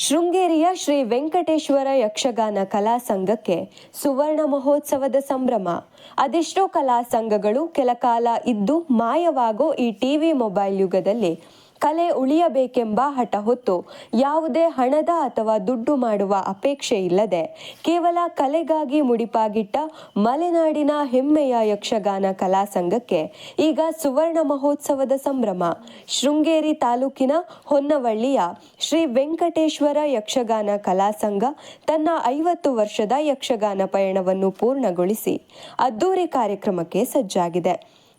ಶೃಂಗೇರಿಯ ಶ್ರೀ ವೆಂಕಟೇಶ್ವರ ಯಕ್ಷಗಾನ ಕಲಾ ಸಂಘಕ್ಕೆ ಸುವರ್ಣ ಮಹೋತ್ಸವದ ಸಂಭ್ರಮ. ಅದೆಷ್ಟೋ ಕಲಾ ಸಂಘಗಳು ಕೆಲ ಕಾಲ ಇದ್ದು ಮಾಯವಾಗೋ ಈ ಟಿವಿ ಮೊಬೈಲ್ ಯುಗದಲ್ಲಿ ಕಲೆ ಉಳಿಯಬೇಕೆಂಬ ಹಠ ಹೊತ್ತು ಯಾವುದೇ ಹಣದ ಅಥವಾ ದುಡ್ಡು ಮಾಡುವ ಅಪೇಕ್ಷೆ ಇಲ್ಲದೆ ಕೇವಲ ಕಲೆಗಾಗಿ ಮುಡಿಪಾಗಿಟ್ಟ ಮಲೆನಾಡಿನ ಹೆಮ್ಮೆಯ ಯಕ್ಷಗಾನ ಕಲಾ ಸಂಘಕ್ಕೆ ಈಗ ಸುವರ್ಣ ಮಹೋತ್ಸವದ ಸಂಭ್ರಮ. ಶೃಂಗೇರಿ ತಾಲೂಕಿನ ಹೊನ್ನವಳ್ಳಿಯ ಶ್ರೀ ವೆಂಕಟೇಶ್ವರ ಯಕ್ಷಗಾನ ಕಲಾ ಸಂಘ ತನ್ನ ಐವತ್ತು ವರ್ಷದ ಯಕ್ಷಗಾನ ಪಯಣವನ್ನು ಪೂರ್ಣಗೊಳಿಸಿ ಅದ್ದೂರಿ ಕಾರ್ಯಕ್ರಮಕ್ಕೆ ಸಜ್ಜಾಗಿದೆ.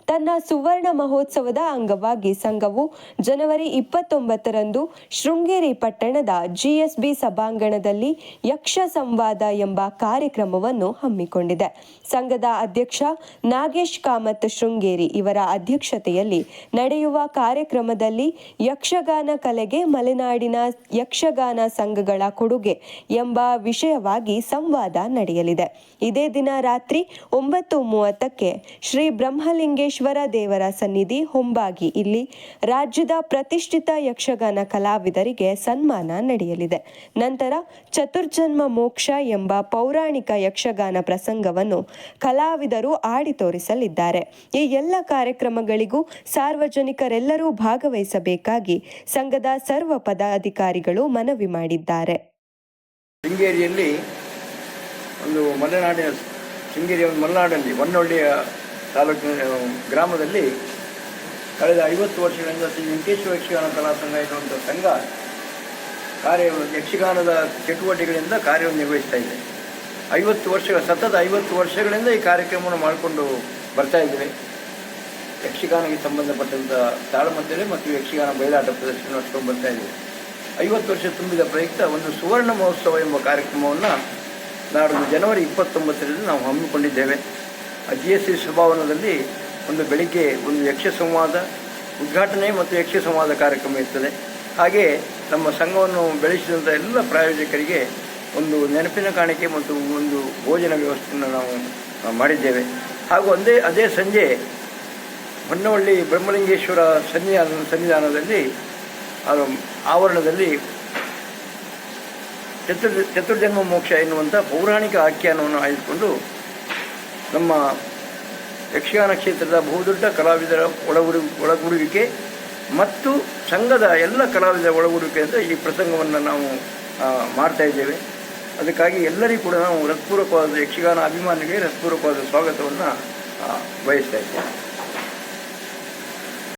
ತನ್ನ ಸುವರ್ಣ ಮಹೋತ್ಸವದ ಅಂಗವಾಗಿ ಸಂಘವು ಜನವರಿ ಇಪ್ಪತ್ತೊಂಬತ್ತರಂದು ಶೃಂಗೇರಿ ಪಟ್ಟಣದ ಜಿಎಸ್ಬಿ ಸಭಾಂಗಣದಲ್ಲಿ ಯಕ್ಷ ಸಂವಾದ ಎಂಬ ಕಾರ್ಯಕ್ರಮವನ್ನು ಹಮ್ಮಿಕೊಂಡಿದೆ. ಸಂಘದ ಅಧ್ಯಕ್ಷ ನಾಗೇಶ್ ಕಾಮತ್ ಶೃಂಗೇರಿ ಇವರ ಅಧ್ಯಕ್ಷತೆಯಲ್ಲಿ ನಡೆಯುವ ಕಾರ್ಯಕ್ರಮದಲ್ಲಿ ಯಕ್ಷಗಾನ ಕಲೆಗೆ ಮಲೆನಾಡಿನ ಯಕ್ಷಗಾನ ಸಂಘಗಳ ಕೊಡುಗೆ ಎಂಬ ವಿಷಯವಾಗಿ ಸಂವಾದ ನಡೆಯಲಿದೆ. ಇದೇ ದಿನ ರಾತ್ರಿ ಒಂಬತ್ತು ಮೂವತ್ತಕ್ಕೆ ಶ್ರೀ ಬ್ರಹ್ಮಲಿಂಗೇಶ್ವರ ದೇವರ ಸನ್ನಿಧಿ ಹೊಂಬಾಗಿ ಇಲ್ಲಿ ರಾಜ್ಯದ ಪ್ರತಿಷ್ಠಿತ ಯಕ್ಷಗಾನ ಕಲಾವಿದರಿಗೆ ಸನ್ಮಾನ ನಡೆಯಲಿದೆ. ನಂತರ ಚತುರ್ಜನ್ಮ ಮೋಕ್ಷ ಎಂಬ ಪೌರಾಣಿಕ ಯಕ್ಷಗಾನ ಪ್ರಸಂಗವನ್ನು ಕಲಾವಿದರು ಆಡಿ ತೋರಿಸಲಿದ್ದಾರೆ. ಈ ಎಲ್ಲ ಕಾರ್ಯಕ್ರಮಗಳಿಗೂ ಸಾರ್ವಜನಿಕರೆಲ್ಲರೂ ಭಾಗವಹಿಸಬೇಕಾಗಿ ಸಂಘದ ಸರ್ವ ಪದಾಧಿಕಾರಿಗಳು ಮನವಿ ಮಾಡಿದ್ದಾರೆ. ಶೃಂಗೇರಿಯಲ್ಲಿ ಒಂದು ಮಲೆನಾಡಿನ ಶೃಂಗೇರಿಯ ಒಂದು ಮಲೆನಾಡಲ್ಲಿ, ಹೊನ್ನೊಳ್ಳಿಯ ತಾಲೂಕಿನ ಗ್ರಾಮದಲ್ಲಿ ಕಳೆದ ಐವತ್ತು ವರ್ಷಗಳಿಂದ ಶ್ರೀ ವೆಂಕಟೇಶ್ವರ ಯಕ್ಷಗಾನ ಕಲಾ ಸಂಘ ಎನ್ನುವಂಥ ಸಂಘ ಕಾರ್ಯ ಯಕ್ಷಗಾನದ ಚಟುವಟಿಕೆಗಳಿಂದ ಕಾರ್ಯವನ್ನು ನಿರ್ವಹಿಸ್ತಾ ಇದೆ. ಐವತ್ತು ವರ್ಷಗಳ ಸತತ ಐವತ್ತು ವರ್ಷಗಳಿಂದ ಈ ಕಾರ್ಯಕ್ರಮವನ್ನು ಮಾಡಿಕೊಂಡು ಬರ್ತಾ ಇದ್ದೇವೆ. ಯಕ್ಷಗಾನಕ್ಕೆ ಸಂಬಂಧಪಟ್ಟಂಥ ತಾಳಮದ್ದಳೆ ಮತ್ತು ಯಕ್ಷಗಾನ ಬಯಲಾಟ ಪ್ರದರ್ಶನ ನಡೆಸ್ಕೊಂಡು ಬರ್ತಾ ಇದ್ದೇವೆ. ಐವತ್ತು ವರ್ಷ ತುಂಬಿದ ಪ್ರಯುಕ್ತ ಒಂದು ಸುವರ್ಣ ಮಹೋತ್ಸವ ಎಂಬ ಕಾರ್ಯಕ್ರಮವನ್ನು ನಾಡು ಜನವರಿ ಇಪ್ಪತ್ತೊಂಬತ್ತರಲ್ಲಿ ನಾವು ಹಮ್ಮಿಕೊಂಡಿದ್ದೇವೆ. ಜಿ ಎಸ್ ಸಿ ಸಭಾವನದಲ್ಲಿ ಒಂದು ಬೆಳಿಗ್ಗೆ ಒಂದು ಯಕ್ಷ ಸಂವಾದ ಉದ್ಘಾಟನೆ ಮತ್ತು ಯಕ್ಷ ಸಂವಾದ ಕಾರ್ಯಕ್ರಮ ಇರ್ತದೆ. ಹಾಗೆ ನಮ್ಮ ಸಂಘವನ್ನು ಬೆಳೆಸಿದಂಥ ಎಲ್ಲ ಪ್ರಾಯೋಜಕರಿಗೆ ಒಂದು ನೆನಪಿನ ಕಾಣಿಕೆ ಮತ್ತು ಒಂದು ಭೋಜನ ವ್ಯವಸ್ಥೆಯನ್ನು ನಾವು ಮಾಡಿದ್ದೇವೆ. ಹಾಗೂ ಒಂದೇ, ಅದೇ ಸಂಜೆ ಹೊನ್ನವಳ್ಳಿ ಬ್ರಹ್ಮಲಿಂಗೇಶ್ವರ ಸನ್ನಿಧಾನ, ಸನ್ನಿಧಾನದಲ್ಲಿ, ಅದು ಆವರಣದಲ್ಲಿ ಚತುರ್ ಚತುರ್ಜನ್ಮ ಮೋಕ್ಷ ಎನ್ನುವಂಥ ಪೌರಾಣಿಕ ಆಖ್ಯಾನವನ್ನು ಆಯ್ದುಕೊಂಡು ನಮ್ಮ ಯಕ್ಷಗಾನ ಕ್ಷೇತ್ರದ ಬಹುದೊಡ್ಡ ಕಲಾವಿದರ ಒಳಗುಡು ಒಳಗೂಡುವಿಕೆ ಮತ್ತು ಸಂಘದ ಎಲ್ಲ ಕಲಾವಿದರ ಅಂತ ಈ ಪ್ರಸಂಗವನ್ನು ನಾವು ಮಾಡ್ತಾ ಇದ್ದೇವೆ. ಅದಕ್ಕಾಗಿ ಎಲ್ಲರಿಗೂ ಕೂಡ ನಾವು ಹೃತ್ಪೂರ್ವಕವಾದ ಯಕ್ಷಗಾನ ಅಭಿಮಾನಿಗೆ ಹೃತ್ಪೂರ್ವಕವಾದ ಸ್ವಾಗತವನ್ನು ಬಯಸ್ತಾ ಇದ್ದೇವೆ.